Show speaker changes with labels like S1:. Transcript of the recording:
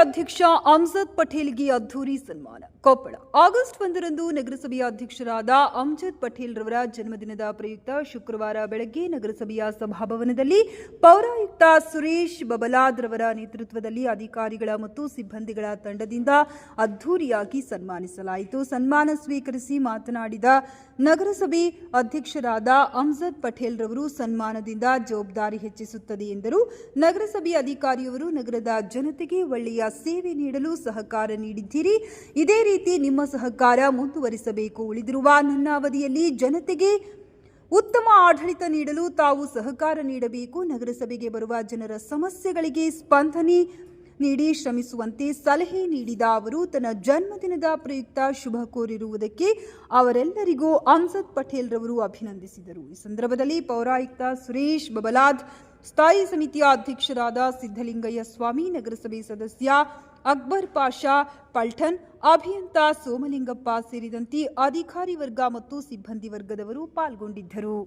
S1: ಅಧ್ಯಕ್ಷ ಅಮ್ಜದ್ ಪಟೇಲ್ಗೆ ಅದ್ದೂರಿ ಸನ್ಮಾನ. ಕೊಪ್ಪಳ. ಆಗಸ್ಟ್ ಒಂದರಂದು ನಗರಸಭೆಯ ಅಧ್ಯಕ್ಷರಾದ ಅಮ್ಜದ್ ಪಟೇಲ್ ರವರ ಜನ್ಮದಿನದ ಪ್ರಯುಕ್ತ ಶುಕ್ರವಾರ ಬೆಳಗ್ಗೆ ನಗರಸಭೆಯ ಸಭಾಭವನದಲ್ಲಿ ಪೌರಾಯುಕ್ತ ಸುರೇಶ್ ಬಬಲಾದ್ ರವರ ನೇತೃತ್ವದಲ್ಲಿ ಅಧಿಕಾರಿಗಳ ಮತ್ತು ಸಿಬ್ಬಂದಿಗಳ ತಂಡದಿಂದ ಅದ್ದೂರಿಯಾಗಿ ಸನ್ಮಾನಿಸಲಾಯಿತು. ಸನ್ಮಾನ ಸ್ವೀಕರಿಸಿ ಮಾತನಾಡಿದ ನಗರಸಭೆ ಅಧ್ಯಕ್ಷರಾದ ಅಮ್ಜದ್ ಪಟೇಲ್ ರವರು ಸನ್ಮಾನದಿಂದ ಜವಾಬ್ದಾರಿ ಹೆಚ್ಚಿಸುತ್ತದೆ ಎಂದರು. ನಗರಸಭೆ ಅಧಿಕಾರಿಯವರು ನಗರದ ಜನತೆಗೆ ಒಳ್ಳೆಯ ಸೇವೆ ನೀಡಲು ಸಹಕಾರ ನೀಡಿದ್ದೀರಿ. ಇದೇ ರೀತಿ ನಿಮ್ಮ ಸಹಕಾರ ಮುಂದುವರಿಸಬೇಕು. ಉಳಿದಿರುವ ನನ್ನ ಅವಧಿಯಲ್ಲಿ ಜನತೆಗೆ ಉತ್ತಮ ಆಡಳಿತ ನೀಡಲು ತಾವು ಸಹಕಾರ ನೀಡಬೇಕು. ನಗರಸಭೆಗೆ ಬರುವ ಜನರ ಸಮಸ್ಯೆಗಳಿಗೆ ಸ್ಪಂದನೆ ನೀಡಿ ಶ್ರಮಿಸುವಂತೆ ಸಲಹೆ ನೀಡಿದ ಅವರು, ತನ್ನ ಜನ್ಮದಿನದ ಪ್ರಯುಕ್ತ ಶುಭ ಕೋರಿರುವುದಕ್ಕೆ ಅವರೆಲ್ಲರಿಗೂ ಅಮ್ಜದ್ ಪಟೇಲ್ ರವರು ಅಭಿನಂದಿಸಿದರು. ಈ ಸಂದರ್ಭದಲ್ಲಿ ಪೌರಾಯುಕ್ತ ಸುರೇಶ್ ಬಬಲಾದ್, ಸ್ಥಾಯಿ ಸಮಿತಿಯ ಅಧ್ಯಕ್ಷರಾದ ಸಿದ್ದಲಿಂಗಯ್ಯ ಸ್ವಾಮಿ, ನಗರಸಭೆ ಸದಸ್ಯ ಅಕ್ಬರ್ ಪಾಷಾ ಪಲ್ಠನ್ ಅಭಿಯಂತ ಸೋಮಲಿಂಗಪ್ಪ ಸೇರಿದಂತೆ ಅಧಿಕಾರಿ ವರ್ಗ ಮತ್ತು ಸಿಬ್ಬಂದಿ ವರ್ಗದವರು ಪಾಲ್ಗೊಂಡಿದ್ದರು.